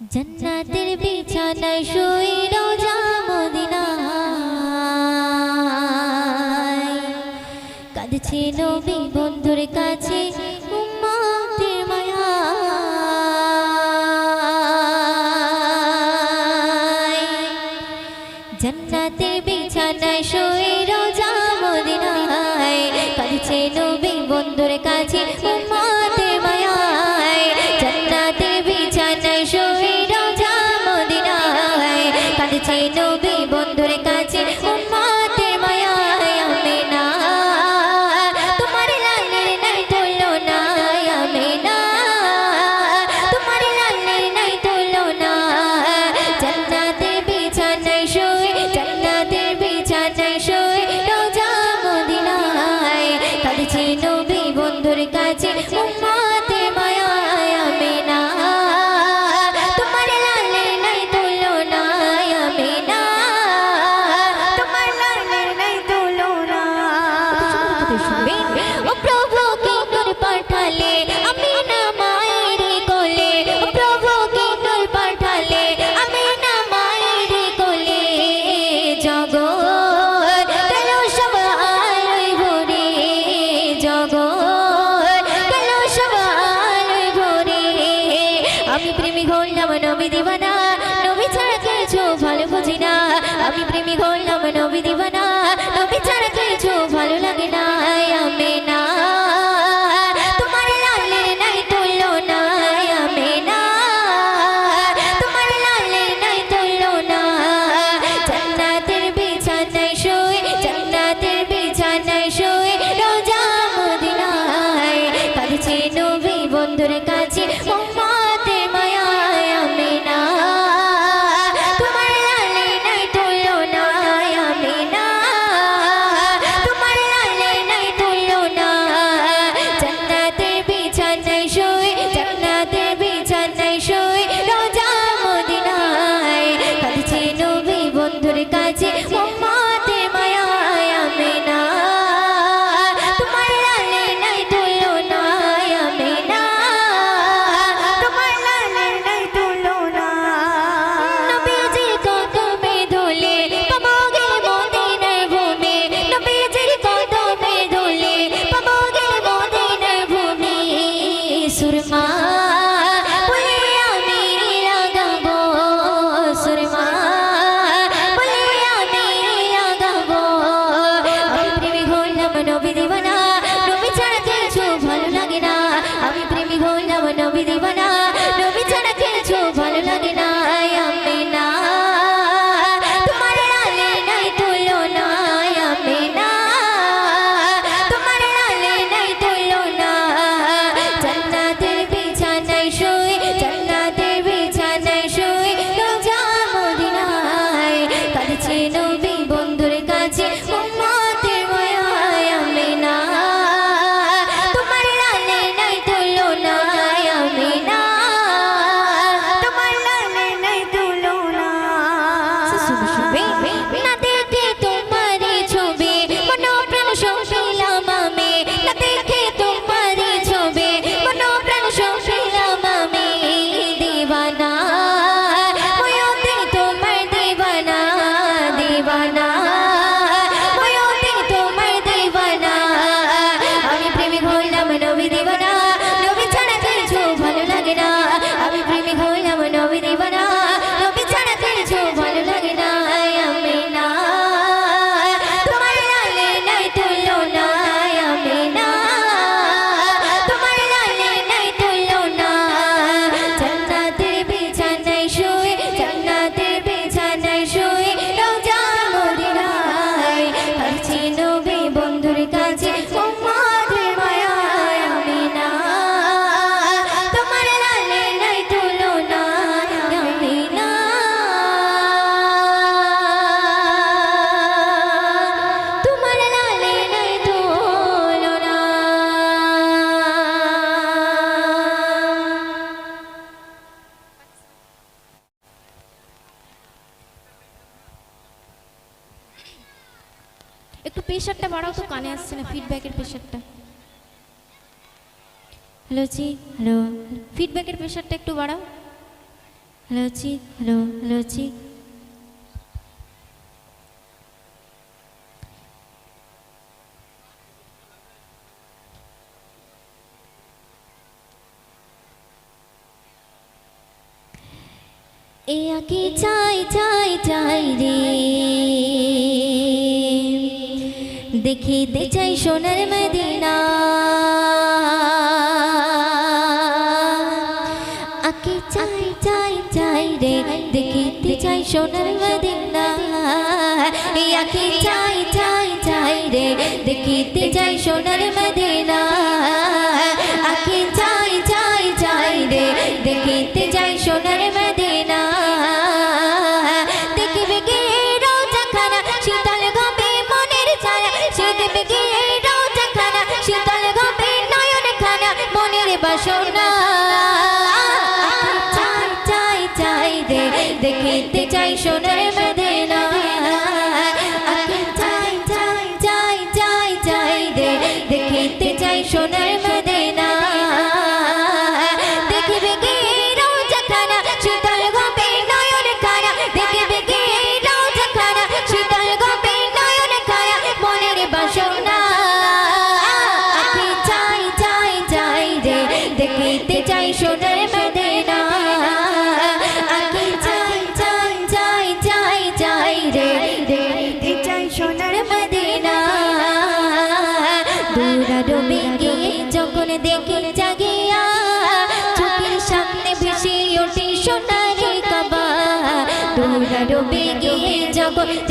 জন্নাতের বিছানায় শুই রোজা মদিনায় কাঁদছে নবী বন্ধুর কাছে। কাঁদেছে নবী বন্ধুর হলাম নবী দিবানা একটু প্রেশারটা বাড়াও তো, কানে আসছে না ফিডব্যাকের প্রেশারটা হ্যালো জি হ্যালো ফিডব্যাকের প্রেশারটা একটু বাড়াও। Hello ji hello hello ji এ আঁকি চাই চাই চাই রে। দেখিতে চাই সোনার মদিনা। আকে চাই চাই চাই রে দেখিতে চাই সোনার মদিনা। আকে চাই চাই চাই রে দেখিতে চাই সোনার মদিনা।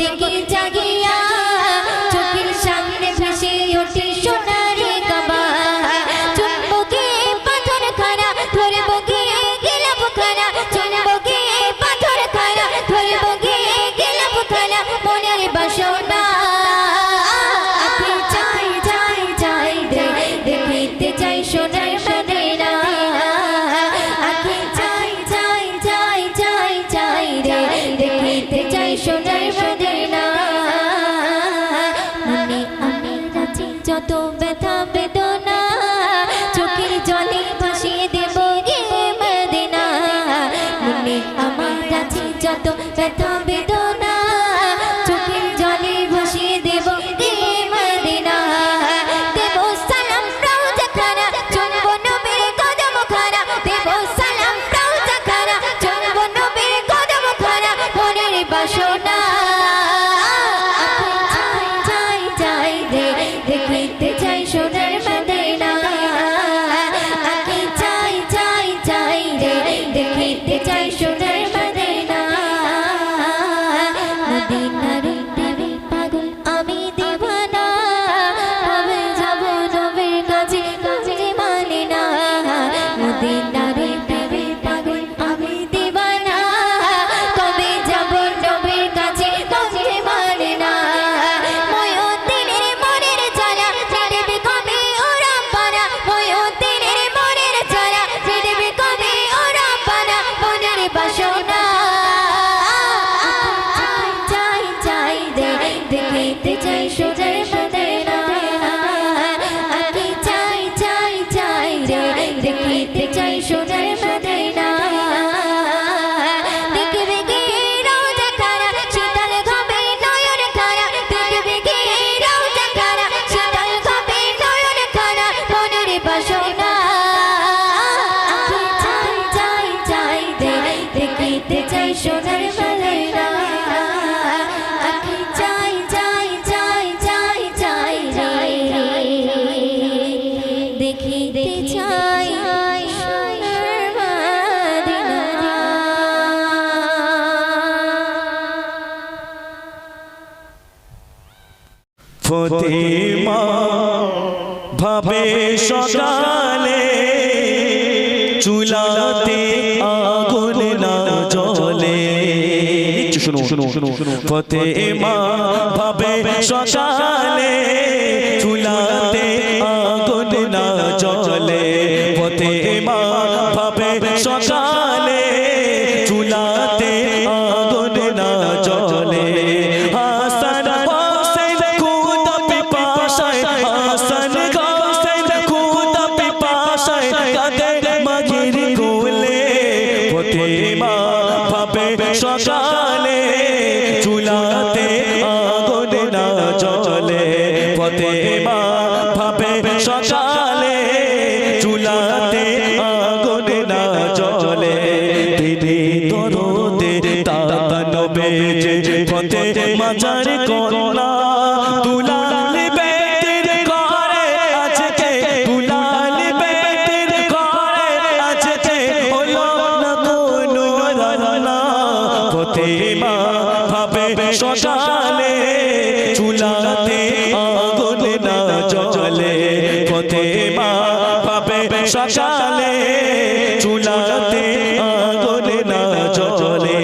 이 길짝이야. যত ব্যথা বেদনা চোখে জলে ভাসিয়ে দেব গে মদিনা। মনে আমার কাছে যত ব্যথা বেদনা every day. চুলাতে আগুন না জলে শুনো শুনো শুনো ফতে মা ভাবে সকালে চুলাতে আগুন না জলে ফতে মা ভাবে সকালে পথে মা ভাবে সকালে চুলাতে আগুন না জ্বলে। পথে মা ভাবে সকালে চুলাতে আগুন না জ্বলে।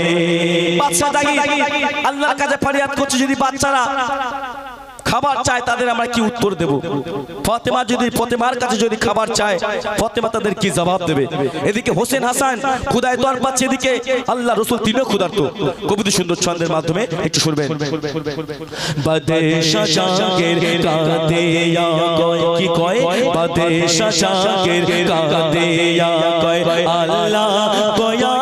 বাচ্চা দাগি আল্লাহর কাছে ফরিয়াদ করছে যদি বাচ্চারা চায়, তাদের আমরা কি উত্তর দেব? ফতেমা যদি ফতেমার কাছে যদি খাবার চায়, ফতেমা তাদের কি জবাব দেবে? এদিকে হোসেন হাসান খুদায় দর পাচ্ছে এদিকে। আল্লাহ রসুল তিনিও ক্ষুধার্ত। কবিতা সুন্দর ছন্দের মাধ্যমে একটু শুনবেন। বাদে কি কয়? বাদে কয়। আল্লাহ কয়া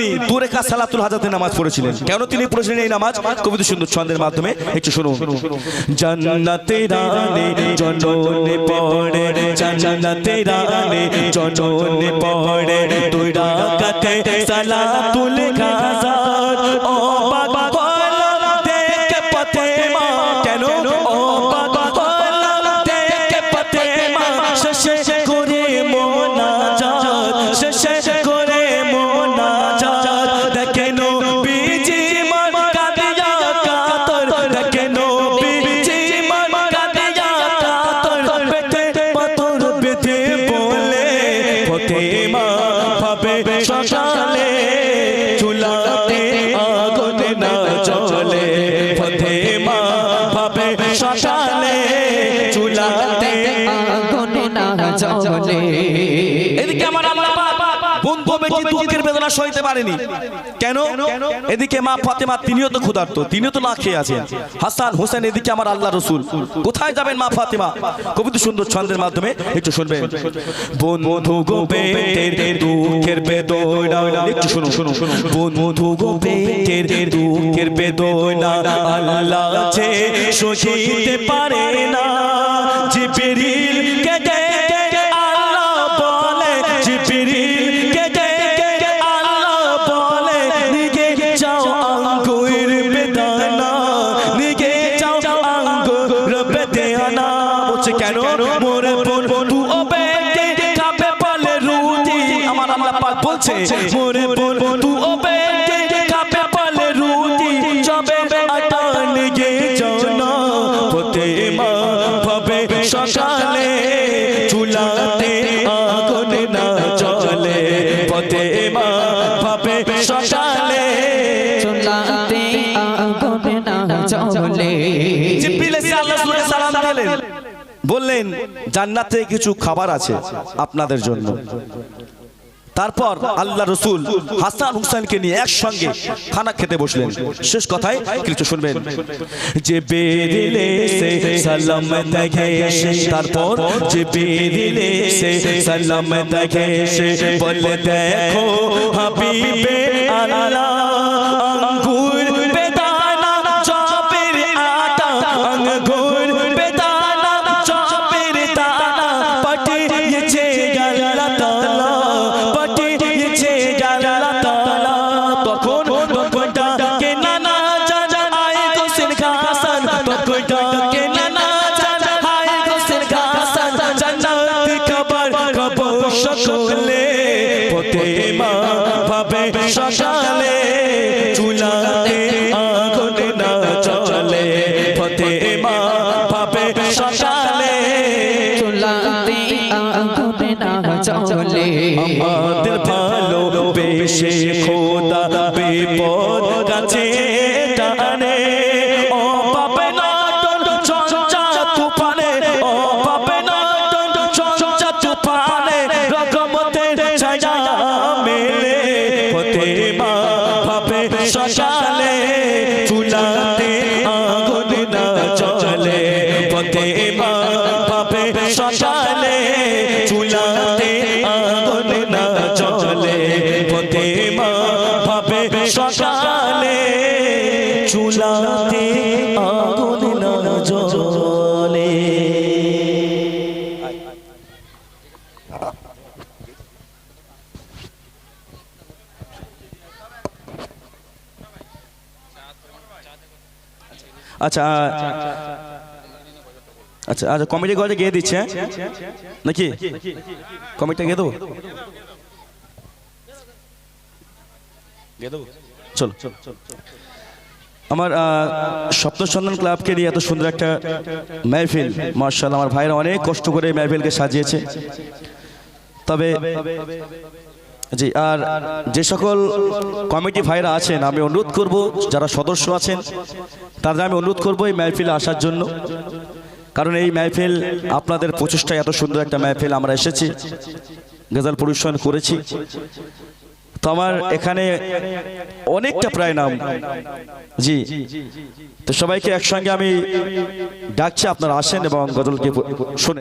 তিনি দুরেখা সালাতুল হাজাতে নামাজ পড়েছিলেন। কেন তিনি পড়েছিলেন এই নামাজ? কবিতা সুন্দর ছন্দের মাধ্যমে। একটু শুনুন। জান্নাতে রানে জননে পড়ে, জান্নাতে রানে জননে পড়ে, দুই রাকাতে সালাতুল হাজার বেদনা সইতে পারেনি। কেন? এদিকে মা ফাতেমা, তিনিও তো ক্ষুধার্ত, তিনিও তো না খেয়ে আছেন। হাসান হোসেন এদিকে আমার আল্লাহ রসুল। কোথায় যাবেন মা ফাতেমা? কবিতা সুন্দর ছন্দের মাধ্যমে একটু শুনবেন। বন্ধু গো পেটের আল্লাহ পারে না। জান্নাতে কিছু খাবার আছে আপনাদের জন্য। তারপর আল্লাহ রসুল হাসান হুসাইনকে নিয়ে একসঙ্গে খানা খেতে বসলেন। শেষ কথায় কিছু শুনবেন। যে বেরিলে সে সালাম দেখে তারপর যে বেরিলে সে সালাম দেখে বলে দেখো হাবিবে আল্লাহ। ভাবে আচ্ছা আচ্ছা আচ্ছা কমিটি গজে গিয়ে দিচ্ছে হ্যাঁ? নাকি? কমিটিটা গিয়ে দেবো? গিয়ে দেবো? চলো আমার আহ, সপ্তসন্ধান ক্লাবকে নিয়ে এত সুন্দর একটা মেহফিল মার্শাল আমার ভাইরা অনেক কষ্ট করে মেহফিলকে সাজিয়েছে। তবে জি, আর যে সকল কমিটি ভাইরা আছেন, আমি অনুরোধ করব, যারা সদস্য আছেন, তাদের আমি অনুরোধ করব এই মেহফিলে আসার জন্য। কারণ এই মেহফিল আপনাদের প্রচেষ্টায় এত সুন্দর একটা মেহফিল আমরা এসেছি, গজাল পরিবেশন করেছি। তো আমার এখানে অনেকটা প্রায় নাম। জি, তো সবাইকে একসঙ্গে আমি ডাকছি, আপনারা আসেন এবং গজলকে শুনে